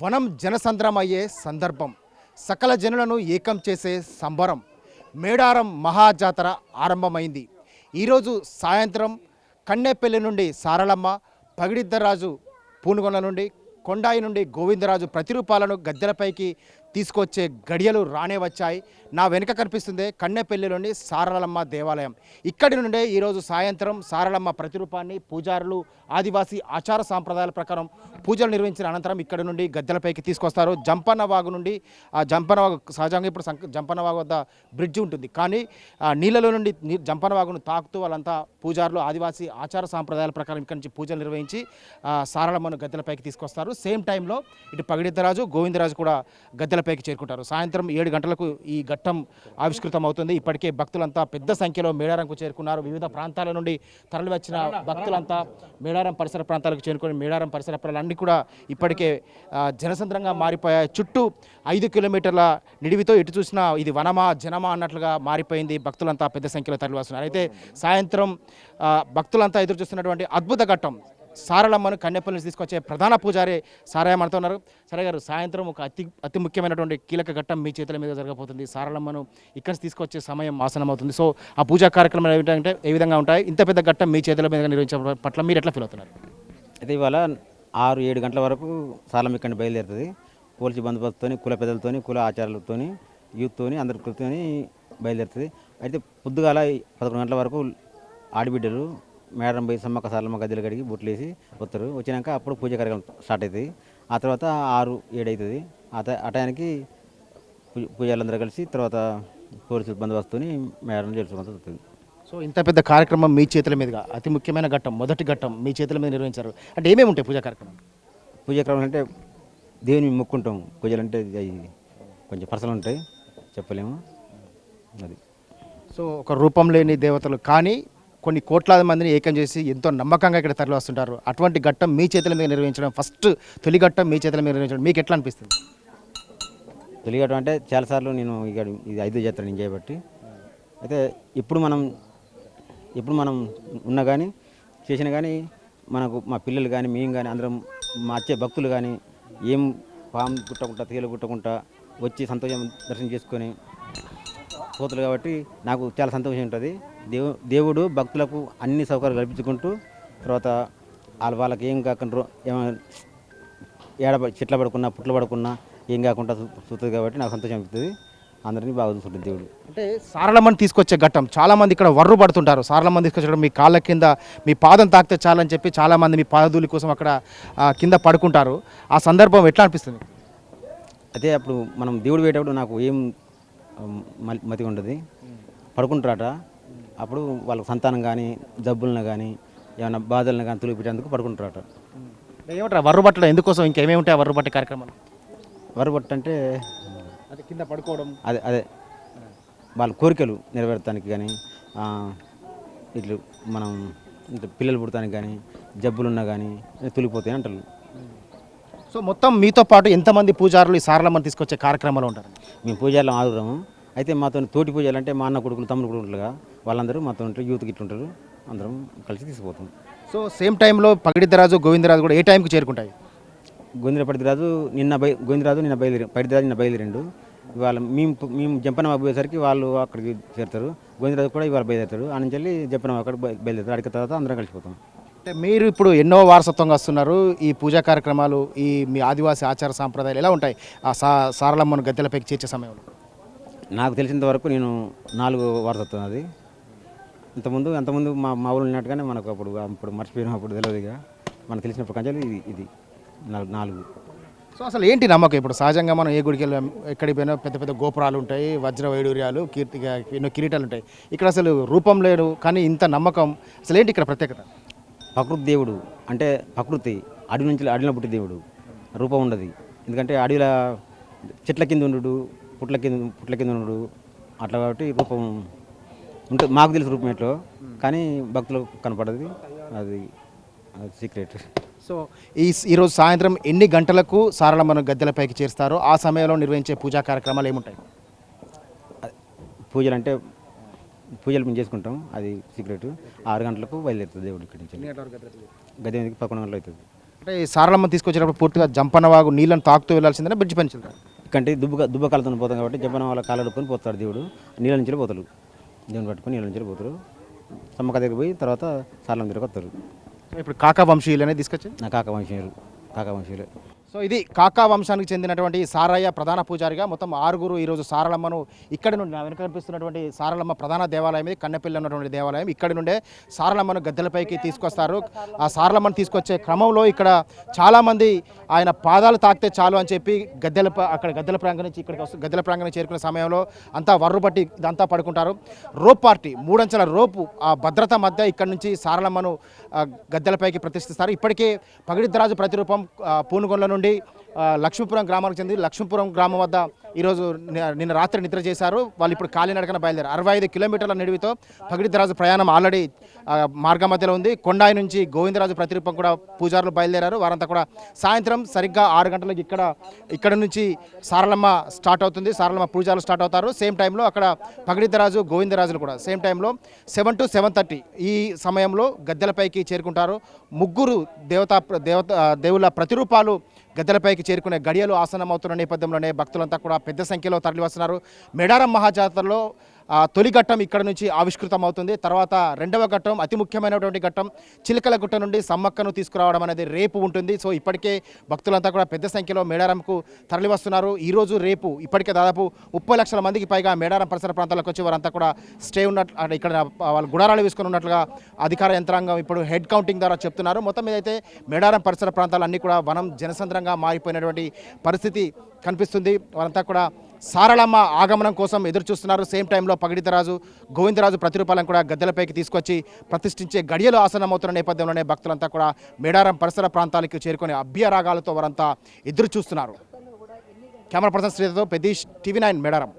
వనం జనసంద్రమయ్యే సందర్భం. సకల జనులను ఏకం చేసే సంబరం. మేడారం మహాజాతర ఆరంభమైంది. ఈరోజు సాయంత్రం కన్నెపల్లి నుండి సారళమ్మ పగిడిద్దరాజు పూనుగొండ నుండి కొండాయి నుండి గోవిందరాజు ప్రతిరూపాలను గద్దెలపైకి తీసుకొచ్చే గడియలు రానే వచ్చాయి. నా వెనుక కనిపిస్తుంది కన్నెపల్లిలోని సారళమ్మ దేవాలయం. ఇక్కడి నుండే ఈరోజు సాయంత్రం సారళమ్మ ప్రతిరూపాన్ని పూజారులు ఆదివాసీ ఆచార సాంప్రదాయాల ప్రకారం పూజలు నిర్వహించిన అనంతరం ఇక్కడి నుండి గద్దెలపైకి తీసుకొస్తారు. జంపన్నవాగు నుండి ఆ జంపన్నవాగు సహజంగా ఇప్పుడు జంపన్నవాగు వద్ద బ్రిడ్జ్ ఉంటుంది. కానీ నీళ్ళలో నుండి నీ- జంపన్న తాకుతూ వాళ్ళంతా పూజారులు ఆదివాసీ ఆచార సాంప్రదాయాల ప్రకారం ఇక్కడి నుంచి పూజలు నిర్వహించి ఆ, సారళమ్మను గద్దెలపైకి తీసుకొస్తారు. సేమ్ టైంలో ఇటు పగిడిద్దరాజు గోవిందరాజు కూడా గద్దెల గద్దెలపైకి చేరుకుంటారు. సాయంత్రం ఏడు గంటలకు ఈ ఘట్టం ఆవిష్కృతం అవుతుంది ఇప్పటికే భక్తులంతా పెద్ద సంఖ్యలో మేడారంకు చేరుకున్నారు. వివిధ ప్రాంతాల నుండి తరలివచ్చిన భక్తులంతా మేడారం పరిసర ప్రాంతాలకు చేరుకొని మేడారం పరిసర ప్రాంతాలన్నీ కూడా ఇప్పటికే జనసంద్రంగా మారిపోయాయి. చుట్టూ ఐదు కిలోమీటర్ల నిడివితో ఎటు చూసినా ఇది వనమా జనమా అన్నట్లుగా మారిపోయింది. భక్తులంతా పెద్ద సంఖ్యలో తరలివస్తున్నారు. అయితే సాయంత్రం భక్తులంతా ఎదురు చూస్తున్నటువంటి అద్భుత ఘట్టం సారలమ్మను కన్నెపల్లి నుంచి తీసుకొచ్చే ప్రధాన పూజారి సారయ్య మనతో ఉన్నారు. సరే గారు సాయంత్రం ఒక అతి అతి ముఖ్యమైనటువంటి కీలక ఘట్టం మీ చేతుల మీద జరగబోతుంది. సారలమ్మను ఇక్కడి నుంచి తీసుకొచ్చే సమయం ఆసనం అవుతుంది సో ఆ పూజా కార్యక్రమాలు ఏమిటంటే ఏ విధంగా ఉంటాయి? ఇంత పెద్ద ఘట్టం మీ చేతుల మీద నిర్వహించడం పట్ల మీరు ఎట్లా ఫీల్ అవుతున్నారు? అయితే ఇవాళ ఆరు ఏడు గంటల వరకు సాలం ఇక్కడ బయలుదేరుతుంది. పోలీసు బందోబస్తుతోని కుల పెద్దలతోని కుల ఆచారాలతోని యూత్తోని అందరితో బయలుదేరుతుంది. అయితే పొద్దుగాల పదకొండు గంటల వరకు ఆడిబిడ్డలు మేడం పోయి సమ్మక్క సాలమ్మ గద్దెలు కడిగి బొట్లు వేసి వస్తారు. వచ్చినాక అప్పుడు పూజ కార్యక్రమం స్టార్ట్ అవుతుంది. ఆ తర్వాత ఆరు ఏడు అవుతుంది. ఆ టయానికి పూజ పూజలందరూ కలిసి తర్వాత పోలీసు బందోబస్తుతోని మేడం చేర్చుకుంటూ వస్తుంది. సో ఇంత పెద్ద కార్యక్రమం మీ చేతుల మీదుగా అతి ముఖ్యమైన ఘట్టం మొదటి ఘట్టం మీ చేతుల మీద నిర్వహించారు. అంటే ఏమేమి ఉంటాయి పూజా కార్యక్రమం పూజ క్రమం అంటే దేవుని మొక్కుంటాం. పూజలు అంటే అవి కొంచెం పర్సనల్ ఉంటాయి. చెప్పలేము. అది. సో ఒక రూపం లేని దేవతలు కానీ కొన్ని కోట్లాది మందిని ఏకం చేసి ఎంతో నమ్మకంగా ఇక్కడ తరలి వస్తుంటారు అటువంటి ఘట్టం మీ చేతుల మీద నిర్వహించడం ఫస్ట్ తొలి ఘట్టం మీ చేతుల మీద నిర్వహించడం మీకు ఎట్లా అనిపిస్తుంది? తొలి ఘట్టం అంటే చాలాసార్లు నేను ఇక్కడ ఇది ఐదు జాతర నేను చేయబట్టి అయితే ఇప్పుడు మనం ఇప్పుడు మనం ఉన్నా కానీ చేసినా కానీ మనకు మా పిల్లలు కానీ మేము కానీ అందరం మా వచ్చే భక్తులు కానీ ఏం పాము గుట్టకుండా తేలు గుట్టకుండా వచ్చి సంతోషం దర్శనం చేసుకొని పోతులు కాబట్టి నాకు చాలా సంతోషం ఉంటుంది. దేవు దేవుడు భక్తులకు అన్ని సౌకర్యాలు కల్పించుకుంటూ తర్వాత వాళ్ళ వాళ్ళకి ఏం కాకుండా ఏమైనా ఏడ చెట్ల పడుకున్నా పుట్ల పడుకున్నా ఏం కాకుండా చూస్తుంది కాబట్టి నాకు సంతోషం అనిపిస్తుంది. అందరినీ బాగా చూసుకుంటుంది దేవుడు. అంటే సారళమ్మని తీసుకొచ్చే ఘట్టం. చాలా మంది ఇక్కడ వర్రు పడుతుంటారు. సారళమ్మని తీసుకొచ్చడం మీ కాళ్ళ కింద మీ పాదం తాకితే చాలని చెప్పి చాలా మంది మీ పాదధూళి కోసం అక్కడ కింద పడుకుంటారు. ఆ సందర్భం ఎట్లా అనిపిస్తుంది? అదే అప్పుడు మనం దేవుడు పోయేటప్పుడు నాకు ఏం మతి ఉండదు పడుకుంటారట. అప్పుడు వాళ్ళకి సంతానం కానీ జబ్బులను కానీ ఏమైనా బాధలను కానీ తొలిపెట్టేందుకు పడుకుంటారట. ఏమంటారు? వర్రు పట్టడం ఎందుకోసం ఇంకేమేమి ఉంటాయి ఆ వర్రు పట్టే కార్యక్రమాలు? వరబట్టు అంటే అది కింద పడుకోవడం. అదే అదే. వాళ్ళ కోరికలు నెరవేర్తానికి కానీ ఇట్లు మనం పిల్లలు పుడతానికి కానీ జబ్బులున్నా కానీ తొలిపోతాయి అంటారు. సో మొత్తం మీతో పాటు ఎంతమంది పూజారులు ఈ సారళమ్మని తీసుకొచ్చే కార్యక్రమాలు ఉంటారు? మేము పూజారులు ఆదురాము అయితే మాతో తోటి పూజలు అంటే మా అన్న కొడుకులు తమ్ముడు కొడుకులుగా వాళ్ళందరూ మాతో యూత్ గిట్ల ఉంటారు. అందరం కలిసి తీసుకుపోతాం. సో సేమ్ టైంలో పగిడిద్దరాజు గోవిందరాజు కూడా ఏ టైంకి చేరుకుంటాయి? గోవిందర పడిదిరాజు నిన్న బయ గోవిందరాజు నిన్న బయలుదేరి పడిదిరాజు నిన్న బయలుదేరిండు. ఇవాళ మేము మేము జంపన పోయేసరికి వాళ్ళు అక్కడికి చేరుతారు. గోవిందరాజు కూడా ఇవాళ బయలుదేరుతారు. నుంచి వెళ్ళి జంపన అక్కడ బయ- బయలుదేరుతారు. అడిగిన తర్వాత అందరం కలిసిపోతాం. అంటే మీరు ఇప్పుడు ఎన్నో వారసత్వంగా వస్తున్నారు. ఈ పూజా కార్యక్రమాలు ఈ మీ ఆదివాసీ ఆచార సాంప్రదాయాలు ఎలా ఉంటాయి? ఆ సా సారళమ్మను గద్దెలపైకి చేర్చే సమయంలో. నాకు తెలిసినంత వరకు నేను నాలుగు వారసత్వం అది. ఇంతకుముందు అంతకుముందు మా మా ఊళ్ళు ఉన్నట్టుగానే మనకు అప్పుడు అప్పుడు మర్చిపోయినాం అప్పుడు తెలియదు ఇక. మనకు తెలిసిన ప్రపంచాలు ఇది ఇది. నాలుగు నాలుగు. సో అసలు ఏంటి నమ్మకం? ఇప్పుడు సహజంగా మనం ఏ గుడికి వెళ్ళాం ఎక్కడికి పోయినా పెద్ద పెద్ద గోపురాలు ఉంటాయి వజ్ర వైడూర్యాలు కీర్తిగా ఎన్నో కిరీటాలు ఉంటాయి. ఇక్కడ అసలు రూపం లేడు కానీ ఇంత నమ్మకం అసలు ఏంటి ఇక్కడ ప్రత్యేకత? ప్రకృతి దేవుడు అంటే ప్రకృతి అడవి నుంచి అడవిలో పుట్టి దేవుడు రూపం ఉండదు. ఎందుకంటే అడవిలో చెట్ల కింద ఉండు పుట్ల కింద పుట్ల కింద ఉండు అట్లా కాబట్టి రూపం ఉంటుంది మాకు తెలుసు రూపం ఎట్లో కానీ భక్తులకు కనపడదు. అది అది సీక్రెట్ సో ఈ ఈరోజు సాయంత్రం ఎన్ని గంటలకు సారళమ్మను గద్దెలపైకి చేరుస్తారో ఆ సమయంలో నిర్వహించే పూజా కార్యక్రమాలు ఏముంటాయి? పూజలు అంటే పూజలు మేము చేసుకుంటాం. అది సీక్రెట్ ఆరు గంటలకు బయలుదేరుతుంది దేవుడు ఇక్కడి నుంచి. గది మీదకి పదకొండు గంటలు అవుతుంది. అంటే ఈ సారలమ్మ తీసుకొచ్చేటప్పుడు పూర్తిగా జంపన్నవాగు నీళ్ళని తాకుతూ వెళ్ళాల్సిందే బ్రిడ్జ్ పని కంటే దుబ్బ దుబ్బ కాలుతో పోతాం కాబట్టి జపన వాళ్ళ కాలడుకొని పోతాడు దేవుడు. నీళ్ళ నుంచి పోతారు. దేవుని పట్టుకొని నీళ్ళ నుంచి పోతారు. సమ్మక్క దగ్గర పోయి తర్వాత సార్లం దగ్గరకు వస్తారు. ఇప్పుడు కాకా వంశీయులనే తీసుకొచ్చి నా కాక వంశీయులు. కాక వంశీయులే. సో ఇది కాకా వంశానికి చెందినటువంటి సారయ్య ప్రధాన పూజారిగా మొత్తం ఆరుగురు ఈరోజు సారలమ్మను ఇక్కడి నుండి నా వెనక కనిపిస్తున్నటువంటి సారలమ్మ ప్రధాన దేవాలయం ఇది కన్నెపల్లి ఉన్నటువంటి దేవాలయం. ఇక్కడి నుండే సారలమ్మను గద్దెలపైకి తీసుకొస్తారు. ఆ సారలమ్మను తీసుకొచ్చే క్రమంలో ఇక్కడ చాలామంది ఆయన పాదాలు తాకితే చాలు అని చెప్పి గద్దెల అక్కడ గద్దెల ప్రాంగణం నుంచి ఇక్కడికి వస్తూ గద్దెల ప్రాంగణం చేరుకునే సమయంలో అంతా వర్రుబట్టి ఇదంతా పడుకుంటారు. రోప్ పార్టీ మూడంచెల రోపు ఆ భద్రత మధ్య ఇక్కడ నుంచి సారలమ్మను గద్దెలపైకి ప్రతిష్ఠిస్తారు. ఇప్పటికే పగిడిద్రాజు ప్రతిరూపం పూనుగొండ నుండి నుండి లక్ష్మీపురం గ్రామానికి చెంది లక్ష్మీపురం గ్రామం వద్ద ఈరోజు నిన్న రాత్రి నిద్ర చేశారు. వాళ్ళు ఇప్పుడు కాలినడకన బయలుదేరారు. అరవై ఐదు కిలోమీటర్ల నిడివితో పగిడిద్దరాజు ప్రయాణం ఆల్రెడీ మార్గం మధ్యలో ఉంది. కొండాయి నుంచి గోవిందరాజు ప్రతిరూపం కూడా పూజారులు బయలుదేరారు. వారంతా కూడా సాయంత్రం సరిగ్గా ఆరు గంటలకు ఇక్కడ ఇక్కడ నుంచి సారలమ్మ స్టార్ట్ అవుతుంది. సారలమ్మ పూజారులు స్టార్ట్ అవుతారు. సేమ్ టైంలో అక్కడ పగిడిద్దరాజు గోవిందరాజులు కూడా సేమ్ టైంలో సెవెన్ టు సెవెన్ థర్టీ ఈ సమయంలో గద్దెలపైకి చేరుకుంటారు. ముగ్గురు దేవతా దేవత దేవుళ్ళ ప్రతిరూపాలు గద్దెలపైకి చేరుకునే గడియలు ఆసనమవుతున్న నేపథ్యంలోనే భక్తులంతా కూడా పెద్ద సంఖ్యలో తరలివస్తున్నారు. మేడారం మహాజాతరలో తొలి ఘట్టం ఇక్కడ నుంచి ఆవిష్కృతం అవుతుంది తర్వాత రెండవ ఘట్టం అతి ముఖ్యమైనటువంటి ఘట్టం చిలకల గుట్ట నుండి సమ్మక్కను తీసుకురావడం అనేది రేపు ఉంటుంది. సో ఇప్పటికే భక్తులంతా కూడా పెద్ద సంఖ్యలో మేడారంకు తరలివస్తున్నారు. ఈరోజు రేపు ఇప్పటికే దాదాపు ముప్పై లక్షల మందికి పైగా మేడారం పరిసర ప్రాంతాలకు వచ్చి వారంతా కూడా స్టే ఉన్నట్లు అంటే ఇక్కడ వాళ్ళు గుడారాలు వేసుకుని ఉన్నట్లుగా అధికార యంత్రాంగం ఇప్పుడు హెడ్ కౌంటింగ్ ద్వారా చెప్తున్నారు. మొత్తం మీద అయితే మేడారం పరిసర ప్రాంతాలన్నీ కూడా వనం జనసంద్రంగా మారిపోయినటువంటి పరిస్థితి కనిపిస్తుంది. వారంతా కూడా సారళమ్మ ఆగమనం కోసం ఎదురు చూస్తున్నారు సేమ్ టైంలో పగిడితరాజు గోవిందరాజు ప్రతిరూపాలను కూడా గద్దెలపైకి తీసుకొచ్చి ప్రతిష్ఠించే గడియలు ఆసనమవుతున్న నేపథ్యంలోనే భక్తులంతా కూడా మేడారం పరిసర ప్రాంతాలకు చేరుకునే అభ్యరాగాలతో వారంతా ఎదురు చూస్తున్నారు కెమెరా పర్సన్ శ్రీతో పెద్దీష్ టీవీ నైన్ మేడారం.